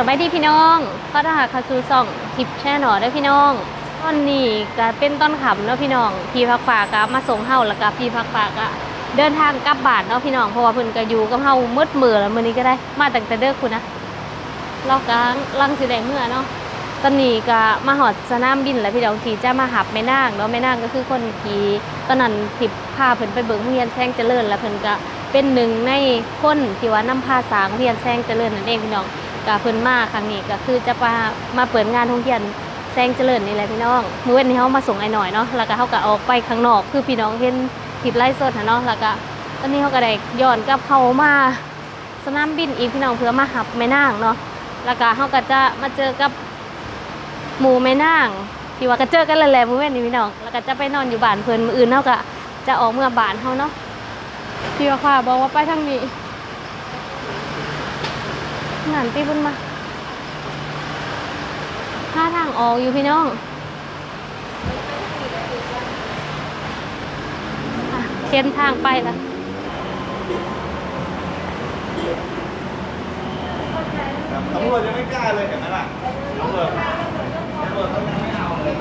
สบายดีพี่น้องก็ถ้าหากเข้าสู่ช่องทิปแช่หนอได้พี่น้องตอนนี้ก็เป็นต้นขำเนาะพี่น้อง พี่พักฝากก็มาส่งเฮาแล้วก็พี่พักฝากก็เดินทางกลับบ้านเนาะพี่น้องเพราะว่าเพิ่นก็อยู่กับเฮามืดมือแล้วมื้อนี้ก็ได้ มาตั้งแต่เด้อคุณนะเรากลังลังสิได้เมื่อเนาะตอนนี้ก็มาหอดสนามบินแล้วพี่น้องที่จะมาหับแม่นางเนาะแม่นางก็คือคนที่ตอนนั้นที่พาเพิ่นไปเบิ่งเรียนแซงเจริญแล้วเพิ่นก็เป็นหนึ่งในคนที่ว่านำพาสางเรียนแซงเจริญนั่นเองพี่น้อง กาเพิ่นมาครั้งนี้ก็คือจะมามาเปิดงานท่องเที่ยวแซงเจริญนี่แหละพี่น้องมื้อวันนี้เฮามาส่งไอ้หน่อยเนาะแล้วก็เฮาก็ออกไปข้างนอกคือพี่น้องเห็นคลิปไลฟ์สดน่ะเนาะแล้วก็ตอนนี้เฮาก็ได้ย้อนกลับเข้ามาสนามบินอีกพี่น้องเพื่อมาหับแม่นางเนาะแล้วก็เฮาก็จะมาเจอกับหมู่แม่นางที่ว่าก็เจอกันแล้วแหละมื้อวันนี้พี่น้องแล้วก็จะไปนอนอยู่บ้านเพิ่นมื้ออื่นเฮาก็จะออกเมื่อบ้านเฮาเนาะพี่ว่าค่ะบอกว่าไปทางนี้ นั่นตีบุญมาท่าทางออกอยู่พี่น้องอะเทียนทางไปละตำรวจยังไม่กล้าเลยเห็นไหมล่ะตำรวจตำรวจเขายังไม่เอาเลย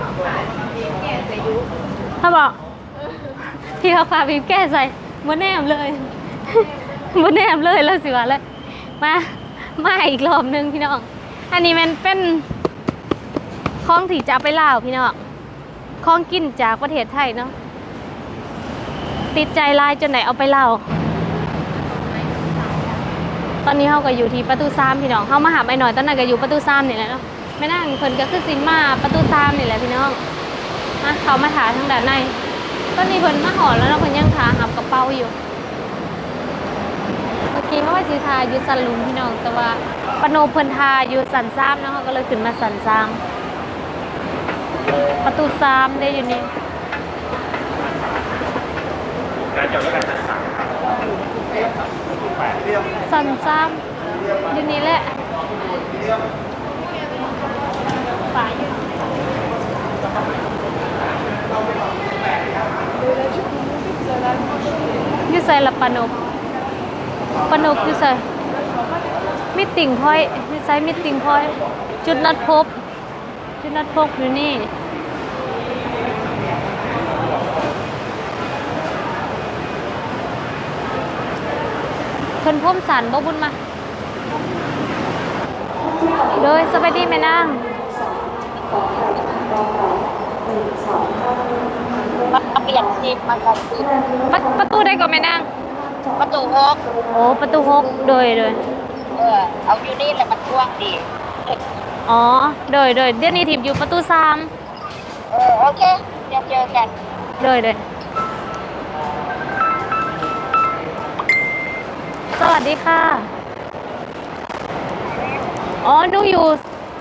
ถ้าบอกที่เขาพาบีบแก้ใส่บนแนมเลยบนแนมเลยแล้วสิวะเลยมา มาอีกรอบหนึงพี่น้อง อันนี้มันเป็นของที่จะไปลาวพี่น้องของกินจากประเทศไทยเนาะ ติดใจลายจนไหนเอาไปลาวตอนนี้เขาก็อยู่ที่ประตูซามพี่น้อง เขามาหาไอ้หน่อยตอนนั้นก็อยู่ประตูซามนี่แหละเนาะไม่นั่งเพิ่นก็คือสินมาประตูซามนี่แหละพี่น้องมาเขามาถาทางด้านใน ตอนนี้เพิ่นมาหอแล้วเนาะเพิ่นยังถาหับกระเป๋าอยู่ กี้เขาว่าสีทาอยู่สันลุมพี่น้อง แต่ว่าปโนเพิ่นทาอยู่สันซ้ำเนาะเขาก็เลยขึ้นมาสันซ้ำประตูซ้ำได้อยู่นี่การจอดรถการจัดสรรแปดเรียมสันซ้ำอยู่นี่แหละป่าอยู่อยู่ใส่ละปะโน ปะโนอยู่ใส่มิตติ่งพอยอยู่ใส่มิตติ่งพอย จุดนัดพบ จุดนัดพบอยู่นี่เพิ่นพ่มสันบ่บุญมาโดยสบายดีแม่นางมาเปลี่ยนทีมมากันทีมประประตูได้ก่อนแม่นาง ประตูหกโอ้ประตูหกโดยโดยเออเอาอยู่นี่แหละมันกว้างดี อ๋อโดยโดยเดี๋ยวนี้ทิพย์อยู่ประตูสามเออโอเคเดี๋ยวเจอกัน โดยโดยสวัสดีค่ะ อ๋อหนูอยู่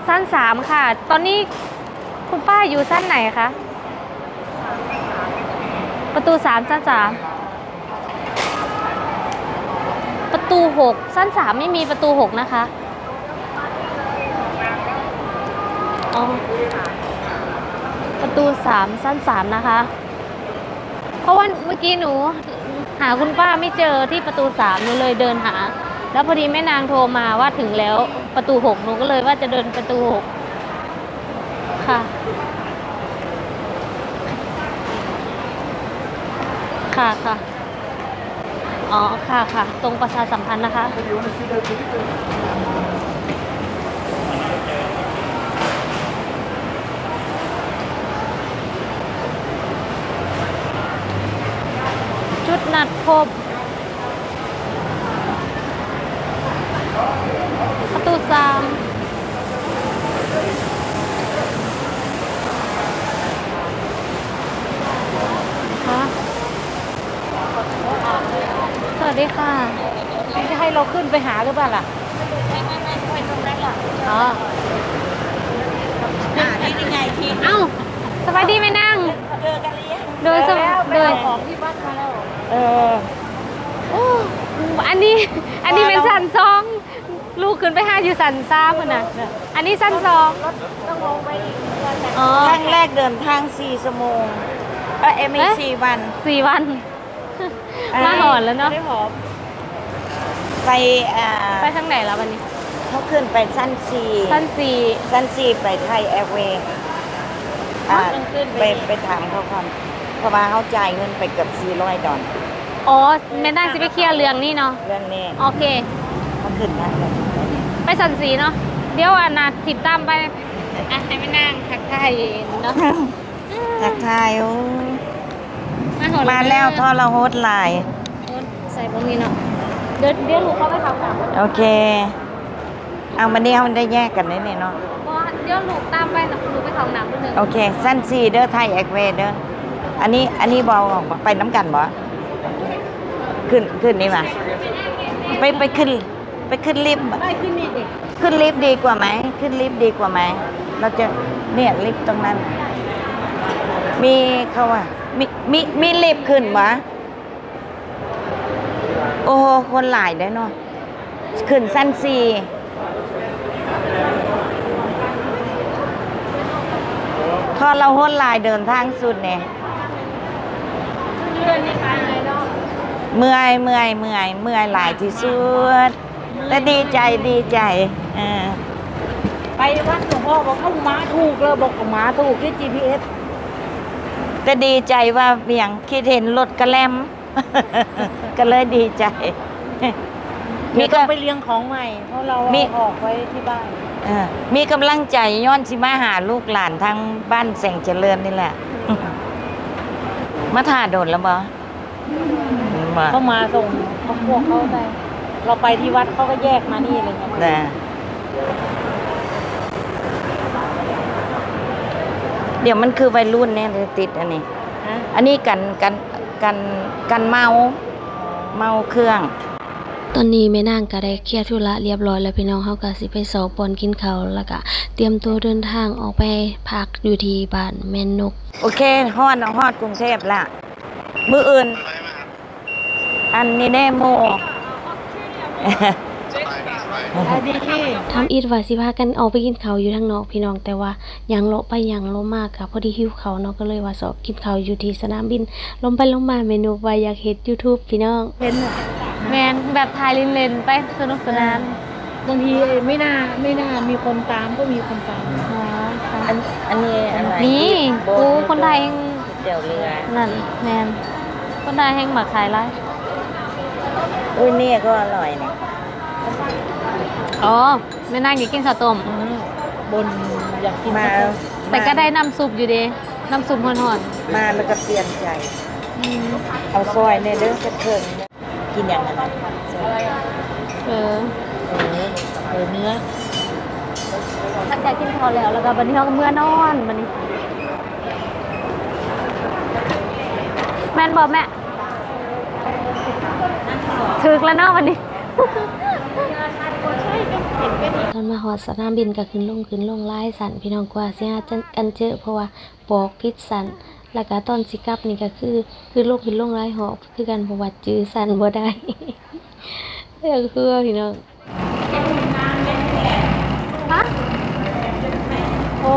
ชั้นสามค่ะ ตอนนี้คุณป้าอยู่ชั้นไหนคะ ประตูสามชั้นสาม ประตูหกชั้นสามไม่มีประตูหกนะคะอ๋อประตูสามชั้นสามนะคะ เพราะว่าเมื่อกี้หนูหาคุณป้าไม่เจอที่ประตูสามหนูเลยเดินหา แล้วพอดีแม่นางโทรมาว่าถึงแล้วประตูหกหนูก็เลยว่าจะเดินประตูหกค่ะค่ะค่ะ อ๋อ ค่ะค่ะ ตรงประชาสัมพันธ์นะคะ จุดนัดพบ ประตูสามคะสวัสดีค่ะ จะให้เราขึ้นไปหาหรือเปล่าล่ะ ไม่ไม่ไม่ไม่ตรงนั้นหรอก อ๋อ อ่านี่ยังไงทีม เอ้า สบายดีไหมนั่ง เจอกันหรือยัง โดยสบโดย ของที่บ้านมาแล้ว เออโอ้อันนี้ อันนี้เป็นสันซอง ลูกขึ้นไปห้าอยู่สันซ้ำมันน่ะ อันนี้สันซองต้องลงไปอีกอ๋อ ครั้งแรกเดินทาง4ชั่วโมงเออเอมีเอ๊ะ สี่วันสี่วัน มาหอนแล้วเนาะ ไม่ได้หอมไปอ่าไปทางไหนแล้ววันนี้ไเขาขึ้นไปสั้นซีสั้นสี่ สั้นซีไปไทยแอร์เวย์อ่าไปไปถามเขาก่อนเพราะว่าเขาจ่ายเงินไปเกือบ400ดอลลาร์อ๋อแม่นางสิไปเคลียร์เรื่องนี่เนาะ เรื่องนี้โอเค เขาขึ้นทางไหนไปสันสีเนาะ เดี๋ยวอันนาติดตามไปอะให้แม่นางทักทายเนาะทักทายโอ้มาหอมาแล้วทอละโฮดไลน์ใส่พวกนี้เนาะเดี๋ยวเดี๋ยวลูกเข้าไปเขาสามโอเค เอาวันนี้เขาได้แยกกันได้เนี่ยเนาะเพราะว่าเดี๋ยวลูกตามไปนะลูกไปเขาหนักนิดนึงโอเคสั้นซีเด้อไทยแอคเวเด้ออันนี้อันนี้บอลไปน้ำกันบ่ขึ้นขึ้นนี่มาไปไปขึ้นไปขึ้นลิฟต์ไม่ขึ้นนี่ดิ ขึ้นลิฟต์ดีกว่าไหม ขึ้นลิฟต์ดีกว่าไหม เราจะเนี่ยลิฟต์ตรงนั้น มีเขาว่ามีมีมีลิฟต์ขึ้นวะโอ้โหคนหลายได้อเนาะขึ้นสั้นซีทอเราห้นหลายเดินทางสุดเนี่ยเมื่อยเมื่อยเมื่อยเมื่อยหลายที่สุด แต่ดีใจดีใจ ออไปวัดหลวงพ่อบอกเข้าม้าถูกเลยบอกว่าม้าถูกที่ GPS แต่ดีใจว่าเบี่ยงคิดเห็นรถกระแลม ก็เลยดีใจ มีมีก็ ก็ไปเลี้ยงของใหม่ เพราะเรามีออกไว้ที่บ้าน เออมีกำลังใจย้อนสิมาหาลูกหลานทางบ้านแสงเจริญนี่แหละ มาถ่าโดนแล้วบ่มาเขามาส่งเขาพวกเขาไปเราไปที่วัดเขาก็แยกมานี่อะไรเงี้ยแต่ เดี๋ยวมันคือวัยรุ่นเนี่ยเลยติดอันนี้ฮะอันนี้กันกันกันกันเมาเมาเครื่อง ตอนนี้แม่นางก็ได้เคลียร์ธุระเรียบร้อยแล้วพี่น้องเฮาก็สิไปสอบปอนกินข้าวแล้วก็เตรียมตัวเดินทางออกไปพักอยู่ที่บ้านแม่นก โอเคฮอดฮอดกรุงเทพละมืออื่น อันนี้แน่โมดี ที่ทำอิดว่าสิพากันออกไปกินข้าวอยู่ทางนอกพี่น้องแต่ว่ายังเลาะไปยังลมมากค่ะพอดีหิวเขาวเนาะก็เลยว่าสอบกินข้าวอยู่ที่สนามบิน ลงไปลงมาเมนูว่าอยากเฮ็ด YouTube พี่น้องเป็นอะแมนแบบถ่ายเล่นๆไปสนุกสนานบางทีไม่น่าไม่น่ามีคนตามก็มีคนตามอ๋อค่ะอันอันนี้อะไรนี่โบกูคนไทยแห่งเตี๋ยวเรือนั่นแมนคนไทยแห่งหมักขายไรอุ้ยเนี่ยก็อร่อยเนี่ย อ๋อแม่นางอยากกินข้าวต้ม บนอยากกินมาแต่ก็ได้น้ำซุปอยู่เดีน้ำซุปหอนมาแล้วก็เปลี่ยนใจ ๆอืมเอาซอยเนี่ยเด้อสักเครื่องกินอย่างนั้นนะซอยเออเออเออเนื้อหลังจากกินข้าวแล้วแล้วก็บันนี้เขาก็เมื่อนอนบันนี้ แม่นบอกแม่ถึกแล้วเนาะวันนี้ ตอนมาหอดสนามบินก็ขึ้นลงขึ้นลงไล่สันพี่น้องกว่าสิฮะจันกันเจอเพราะว่าบอกพิษสันแล้วก็ตอนสิกลับนี่ก็คือ คือลงขึ้นลงไล่หอบคือกันเพราะว่าจื้อสันบ่ได้เรื่องคือพี่น้องฮะโอ้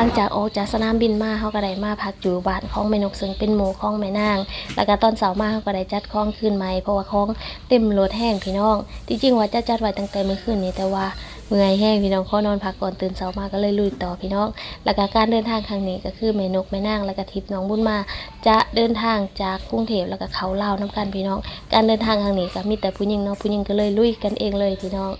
หลังจากออกจากสนามบินมาเขาก็ได้มาพักอยู่บ้านของแม่นกซึ่งเป็นหมู่ของแม่นาง แล้วก็ตอนเสาร์มาเขาก็ได้จัดของคืนใหม่เพราะว่าของเต็มรถแห้งพี่น้อง ที่จริงว่าจะจัดไว้ตั้งแต่เมื่อคืนนี้แต่ว่าเมื่อยแห้งพี่น้องขอนอนพักก่อนตื่นเช้ามาก็เลยลุยต่อพี่น้อง แล้วก็การเดินทางครั้งนี้ก็คือแม่นกแม่นางแล้วก็ทิพย์น้องบุญมา จะเดินทางจากกรุงเทพแล้วก็เขาเล่าน้ำกันพี่น้อง การเดินทางครั้งนี้ก็มีแต่ผู้หญิงเนาะผู้หญิงก็เลยลุยกันเองเลยพี่น้อง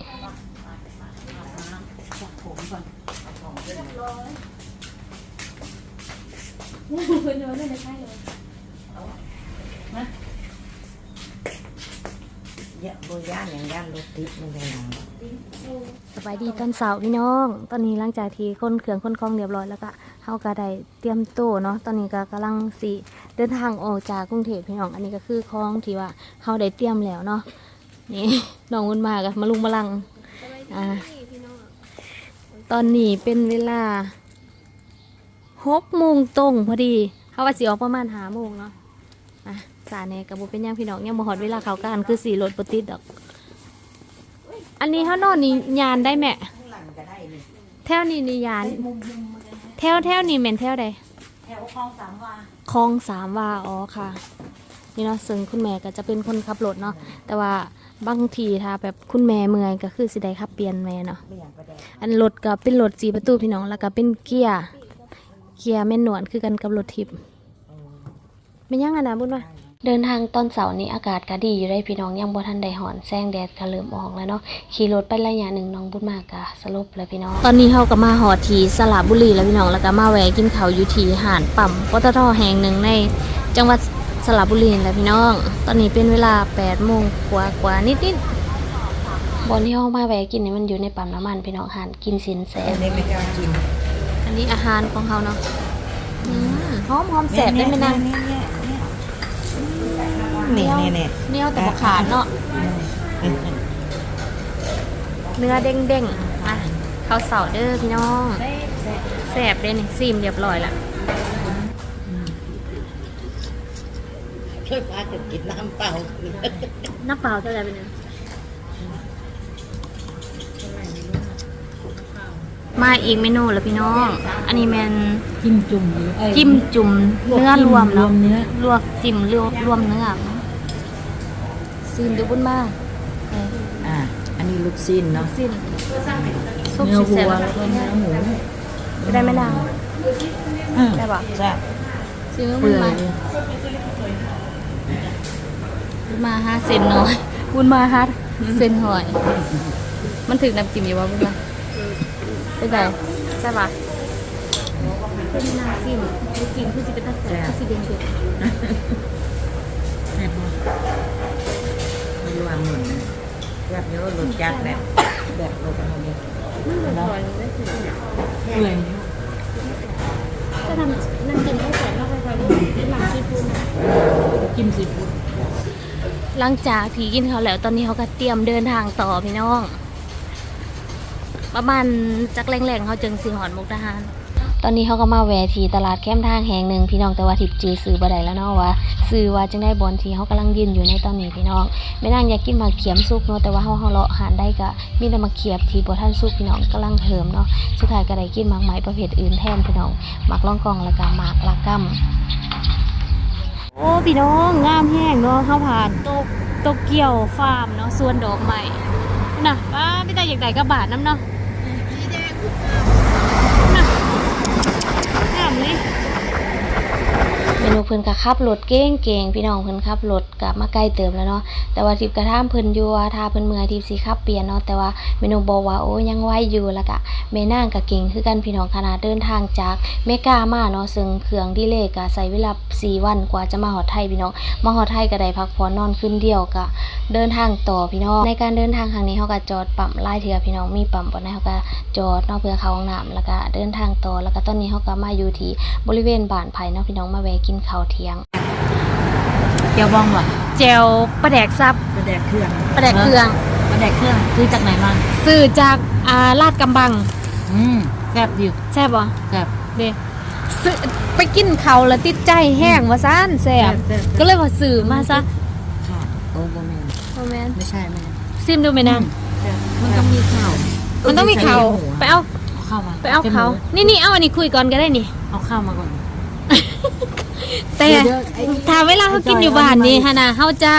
เยอะบย่านอย่างย่านรถติดมันเลยนะสบายดีตอนเสาร์พี่น้อง ตอนนี้หลังจากที่คนเครื่องคนคลองเรียบร้อยแล้วก็เฮาก็ได้เตรียมตัวเนาะ ตอนนี้ก็กำลังสิเดินทางออกจากกรุงเทพพี่น้อง อันนี้ก็คือคลองที่ว่าเฮาได้เตรียมแล้วเนาะ นี่น้องวุ่นมากันมาลุงมาลัง อ่า ตอนนี้เป็นเวลา หกโมงตรงพอดีเขาว่าสิออกประมาณหาโมงเนาะอะสาแหน่กับบุเป็นหยังพี่น้องยังบ่ฮอดเวลาเขากันคือสี่รถปติดดอก อันนี้เขานอนนี่ยานได้แม่ข้างหลังก็ได้นี่แถวนี้นี่ยานแถวแถวนี่แม่นแถวใดแถวคลองสามวาคลองสามวาอ๋อค่ะ นี่เนาะซึ่งคุณแม่ก็จะเป็นคนขับรถเนาะแต่ว่าบางทีถ้าแบบคุณแม่เมื่อยก็คือสิได้ขับเปลี่ยนแม่เนาะอันรถก็เป็นรถสีประตูพี่น้องแล้วก็เป็นเกียร์ เกียร์แม่นหนวลคือกันกับรถทิพย์เป็นยังไงนะบุญว่าเดินทางตอนเสาร์นี้อากาศก็ดีอยู่ได้พี่น้องยังบ่ทันได้หอนแสงแดดก็เริ่มออกแล้วเนาะขี่รถไประยะหนึ่งน้องบุญมากก็สลบเลยพี่น้อง ตอนนี้เฮาก็มาหอทีสระบุรีแล้วพี่น้องแล้วก็มาแวะกินข้าวอยู่ที่หาดปั๊มปตทแห่งหนึ่งใน จังหวัดสระบุรีแล้วพี่น้อง ตอนนี้เป็นเวลา8โมงกว่ากว่าๆนิดๆบอนที่เฮามาแวะกินนี่มันอยู่ในปั๊มน้ำมันพี่น้องหานกินสินแสอันนี้ไม่กล้ากิน อันนี้อาหารของเขาเนาะอืมหอมหอมแสบได้ไหมนางนี่นี่นี่เนื้อแต่บขาดเนาะเนื้อเด้งเด้งๆอะข้าวเสาเด้อพี่น้องแสบเด้นี่ซีมเรียบร้อยละช่วยพากินน้ำเปล่า น้ำเปล่าเท่าไหร่เป็นไง มาอีกเมนูแล้วพี่น้อง อันนี้แมนจิ้มจุ่มหรือเอ้ย จิ้มจุ่มเนื้อรวมรวเนาะมเนื้อ ลวกจิ้มรวมรวมเนื้อซีมดูบุญมากอ่าอันนี้ลูกชิ้นเนาะสิ้นซุปเนื้อสีวัแซ่บวแล้วก็เนื้อหมูจะได้ไหม่นางอืมได้ปะ ใช่ซีมบุเปื่ญอยมาบุญมาห้าเซนน้อยบุญมาห้าเซนหอย มันถึงน้ำจิ้มอยู่วะบุญมา เป็นไงใช่ปะเป็นน้ำจิ้มน้ำจิ้มคือสิเป็นตาแซ่บคือสิเด้งเด็ดแซ่บมากไม่รู้ว่าหมุนแบบนี้ว่ารสจัดแบบแบบรสอะไรเนี่ยอร่อยเลยเปื่อยจะทำน้ำจิ้มให้แซ่บมากเลยค่ะเป็นหลังซีฟู้ดนะจิ้มซีฟู้ดหลังจากที่กินเขาวแล้วตอนนี้เขาก็เตรียมเดินทางต่อพี่น้อง ประมาณจักแรงๆเขาจึงสิหอนมุกดาหาร ตอนนี้เขาก็มาแวะที่ตลาดแคมทางแห่งหนึ่งพี่น้องแต่ว่าทิพจือซื้อบ่ได้แล้วเนาะว่าซื้อว่าจังได้บอลที่เขากำลังยืนอยู่ในตอนนี้พี่น้องแม่นางอยากกินมาเขียมสุกเนาะแต่ว่าเขาเขาเลาะหานได้ก็มีแต่มาเขียบที่บ่ทันสุกพี่น้องกำลังเหิมเนาะสุดท้ายก็ได้กินหมากไม้ประเภทอื่นแทนพี่น้องหมากล่องกองแล้วก็หมากลากำโอ้พี่น้องงามแห้งเนาะเข้าผ่านโตโตเกียวฟาร์มเนาะสวนดอกใหม่น่ะป้าพี่ตาอยากได้กระบาดน้ำเนาะ ง เมนูเพิ่นก็ขับรถเก่งเก่งพี่น้องเพิ่นขับรถกลับมาใกล้เติมแล้วเนาะแต่ว่าทิพกระท่ามเพิ่นอยู่ว่าถ้าเพิ่นเมื่อทิพสิขับเปลี่ยนเนาะแต่ว่าเมนูบอกว่าโอ้ยังไหวอยู่แล้วก็แม่นางก็เก่งคือกันพี่น้องขนาดเดินทางจากเมกามาเนาะซึ่งเครื่องดีเลย์ก็ใช้เวลา4วันกว่าจะมาฮอดไทยพี่น้องมาฮอดไทยก็ได้พักผ่อนนอนคืนเดียวก็เดินทางต่อพี่น้องในการเดินทางครั้งนี้เขาก็จอดปั๊มหลายเทื่อพี่น้องมีปั๊มบ่ได้เขาก็จอดนาะเพื่อเขาห้องน้ำแล้วก็เดินทางต่อแล้วก็ตอนนี้เขาก็มาอยู่ที่บริเวณบ้านไผ่เนาะพี่น้องมาแวะกินข้าวเที่ยงเจียวบองว่ะแจวปลาแดกซับกระแดกเครื่องปลาแดกเครื่องมาแดกเครื่องซื้อจากไหนมาซื้อจากอ่าลาดกำบังอืมแซ่บดิแซ่บบ่แซ่บเด้ซื้อไปกินเขาวแล้วติดใจแห้งว่าซ่านแซ่บแซ่บก็เลยว่าซื้อมาซะค่ะโอ้โหแม่นโอ้แม่นไม่ใช่แม่นซิมดูไหมนางมันต้องมีข้าวมันต้องมีเขาวไปเอาเอาข้าวมาไปเอาเขานี่นี่เอาอันนี้คุยก่อนก็ได้นี่เอาข้าวมาก่อน แต่เดี๋ยวเดี๋ยวไอ้ถ้าเวลาเขากินอยู่บ้านนี่ฮะนะเขาจะ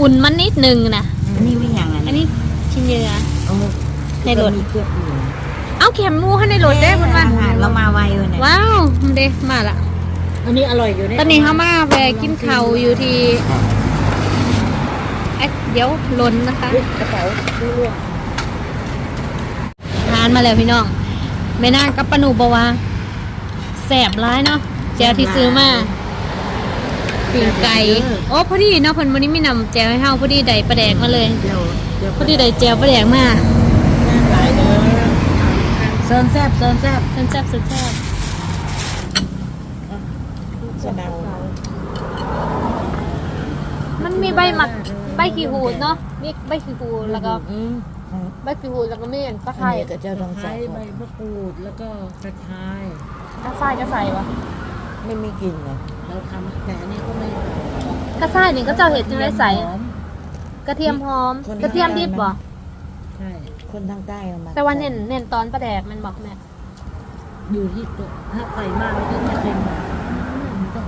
อุ่นมันนิดนึงนะอันนี้ไม่อย่างอันอันนี้ชิ้นเนื้อโอ้ในรถมีเครื่องอยู่เอาแคมหมูให้ในรถได้มันว่าอาหารเรามาไวเลยเนี่ยว้าวมันเด้มาละอันนี้อร่อยอยู่เนี่ยตอนนี้เขามาแวะกินข้าวอยู่ที่เอ๊ะเดี๋ยวล้นนะคะกระเป๋าดูร่วงทานมาแล้วพี่น้องแม่นางกับปานูบอกว่าแสบร้ายเนาะ แจวที่ซื้อมาปิ่งไก่โอ้พอดีเนาะคนวันนี้ไม่นำแจวให้เฮาพอดีได้ปลาแดกมาเลยเดี๋ยวเดี๋ยวพอดีได้แจวปลาแดกมาหลายเด้อเซิร์นแซ่บเซิร์นแซ่บแซ่บแซ่บแซ่บแซ่บสนับมันมีใบหมักใบขี้หูดเนาะมีใบขี้หูดแล้วก็อืมอืมใบขี้หูดแล้วก็มีอันตะไคอัร้นนี้ก็จะต้องใช้ใส่ใบมะกรูดแล้วก็กระชายกระส่ายกระใส่ปะ ไม่มีกลิ่นเลยเราทำแต่อันนี้ก็ไม่ กระส่ายนี่ก็เจ้าเห็ดจังได้ใส่หอมกระเทียมหอมกระเทียมดิบบ่ใช่ คนทางใต้เอามาแต่ว่าเน้นเน้นตอนปลาแดกมันบอกแม่อยู่ที่ตัวถ้าใส่มากแล้วก็จะเค็มต้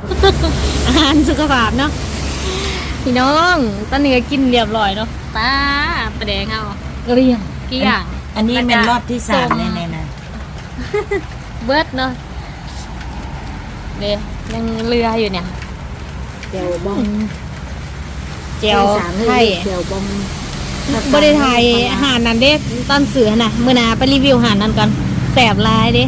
องอาหารสุขภาพเนาะพี่น้องตอนนี้ก็กินเรียบร้อยเนาะป้าประแดงเอาเรียง กี่อย่าง อันนี้เป็นรอบที่สามแน่ๆนะ เบิดเนาะ เดี๋ยวยังเรืออยู่เนี่ยเจียวบองเจียวสามไข่เจียวบองบริไทยอาหารนั้นเด้ตอนเสือน่ะเมื่อหนาไปรีวิวอาหารนั้นก่อนแสบหลายเด้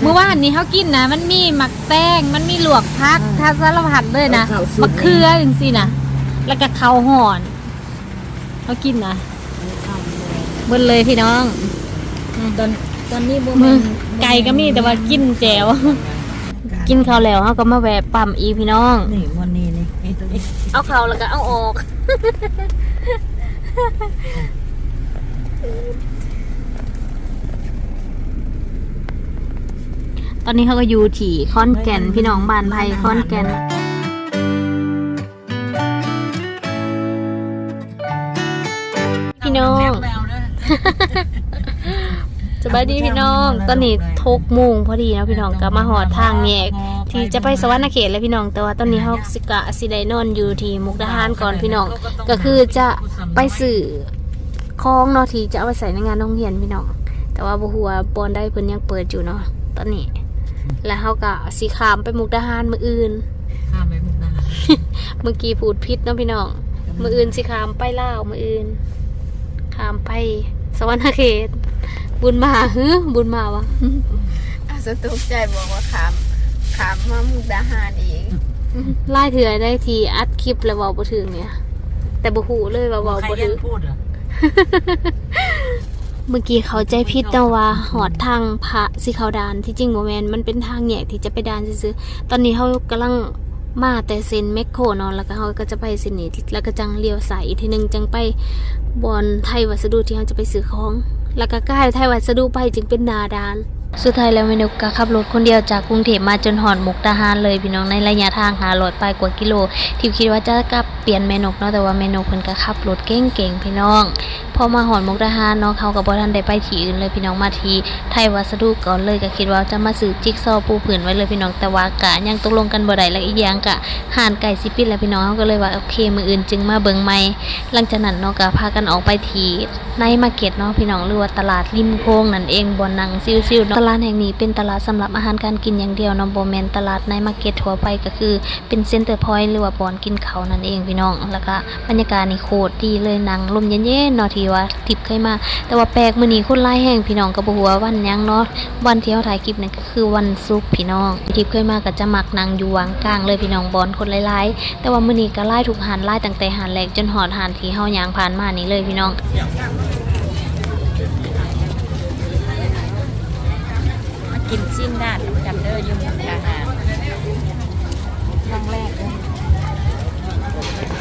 เมื่อวานนี้เขากินนะ มันมีหมักแป้งมันมีหลวกพักทาสารพัดเลยนะมะเขือจริงๆนะแล้วก็เขาวห่อนเขากินนะเบิดเลยพี่น้องตอน ตอนนี้บ่มืแม่อนไก่ก็มีแต่ว่ากินแจวกินข้าวแล้วเขาก็มาแวะปั๊มอีพี่น้อง นี่วันนี้นี่เอาเขาแล้วก็เอาออก ตอนนี้เขาก็อยู่ที่คอนแก่นพี่น้องบ้านไผ่คอนแก่นพี่น้องส บายดีพี่น้อง ตอนนี้ทกโมุงพอดีเนาะพี่น้องก็มาหอดทางแยก ที่จะไปสวรรณเขตแล้วพี่น้อง แต่ว่าตอนนี้เขาสิกะสิได้นอนอยู่ที่มุกดาหารก่อนพี่น้อง ก็คือจะไปสื่อคลองเนาะที่จะเอาไปใส่ในงานโรงเรียนพี่น้อง แต่ว่าบัวาบอลได้เพิ่นยังเปิดอยู่เนาะตอนนี้ แล้วเขาก็สิขามไปมุกดาหารมืออื่นข้ามไปมุกดาหารเมื่อกี้พูดพิษเนาะพี่น้อง มืออื่นสิขามไปลาวมืออื่นขามไปสวรรณเขต บุญมาฮึบุญมาวะอาสตุกใจบอกว่าขามขามมามุกดาหารอีกไล่เถื่อได้ทีอัดคลิปแล้วเว้าบ่ถึงเนี่ย แต่บ่ฮู้เลยว่าเว้าใครบ่ยัถึงงพูดเหรอเมื่อกี้เขาใจผิดเนาะว่าหอดทางพระสิเขาดานที่จริงบ่แม่นมันเป็นทางแยกที่จะไปดานซื่อๆตอนนี้เขากำลังมาแต่เซนเมคโครเนาะแล้วก็เขาก็จะไปเซนนี้แล้วก็จังเลี้ยวสายอีกทีหนึงจังไปบอนไทยวัสดุที่เขาจะไปซื้อของ แล้วก็ใกล้ไทยวัสดุไปจึงเป็นนาดาน สุดท้ายแล้วเมนูก็ขับรถคนเดียวจากกรุงเทพมาจนหอดมุกดาหารเลยพี่น้องในระยะทางหาลอยไปกว่ากิโลที่คิดว่าจะกลับเปลี่ยนเมนูเนาะแต่ว่าเมนูเพิ่นก็ขับรถเก่งๆพี่น้อง พอมาหอนมุกดาหารเนาะเขากับบ่ทันได้ไปที่อื่นเลยพี่น้องมาทีไทยวัสดุก่อนเลยก็คิดว่าจะมาซื้อจิ๊กซอปูผืนไว้เลยพี่น้องแต่ว่ากะยังตกลงกันบ่ได้และอีกอย่างกะห่านไก่สิปิดแล้วพี่น้องเขาก็เลยว่าโอเคมืออื่นจึงมาเบิ่งใหม่หลังจากนั้นเนาะก็พากันออกไปที่ในมาร์เก็ตเนาะพี่น้องหรือว่าตลาดริมโค้งนั่นเองบ่นั่งซิวๆเนาะลาดแห่งนี้เป็นตลาดสำหรับอาหารการกินอย่างเดียวเนาะบ่แมนตลาดในมาร์เก็ตทั่วไปก็คือ เป็นเซ็นเตอร์พอยต์หรือว่าบ่อนกินเขานั่นเองพี่น้อง แล้วก็บรรยากาศนี่โคตรดีเลยนั่งลมเย็นๆนาะที่ว่าทิพย์เคยมา แต่ว่าแปลกมื้อนี้คนหลายแห่งพี่น้องก็บ่ฮู้ว่าวันยังเนาะวันที่เฮาถ่ายคลิปนั่นก็คือวันศุกร์พี่น้องทิพย์เคยมาก็จะมักนั่งอยู่วางกลางเลยพี่น้องบอนคนหลายๆแต่ว่ามื้อนี้ก็หลายทุกหานหลายตั้งแต่หานแรกจนหอดหานที่เฮายางผ่านมานี่เลยพี่น้อง มา กินสิ้นด้านจำเด้ออยู่มุกดาหารครั้งแรกเลย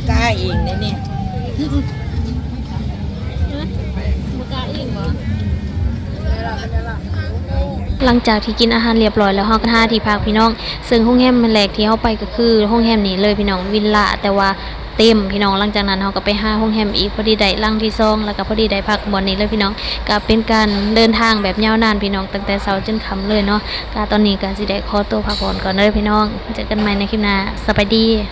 บกล้าเองเนี่ยนี่หลังจากที่กินอาหารเรียบร้อยแล้วเฮาก็หาที่พักพี่น้อง ซึ่งห้องแฮมมันแรกที่เฮาไปก็คือห้องแฮมนี้เลยพี่น้องวิลล่าแต่ว่าเต็มพี่น้องหลังจากนั้นเฮาก็ไปหาห้องแฮมอีกพอดีได้หลังที่ซองแล้วก็พอดีได้พักบอนนี้เลยพี่น้องก็เป็นการเดินทางแบบยาวนานพี่น้องตั้งแต่เช้าจนค่ำเลยเนาะก็ตอนนี้ก็สิได้ขอตัวพักผ่อนก่อนเด้อพี่น้องเจอกันใหม่ในคลิปหน้าสบายดี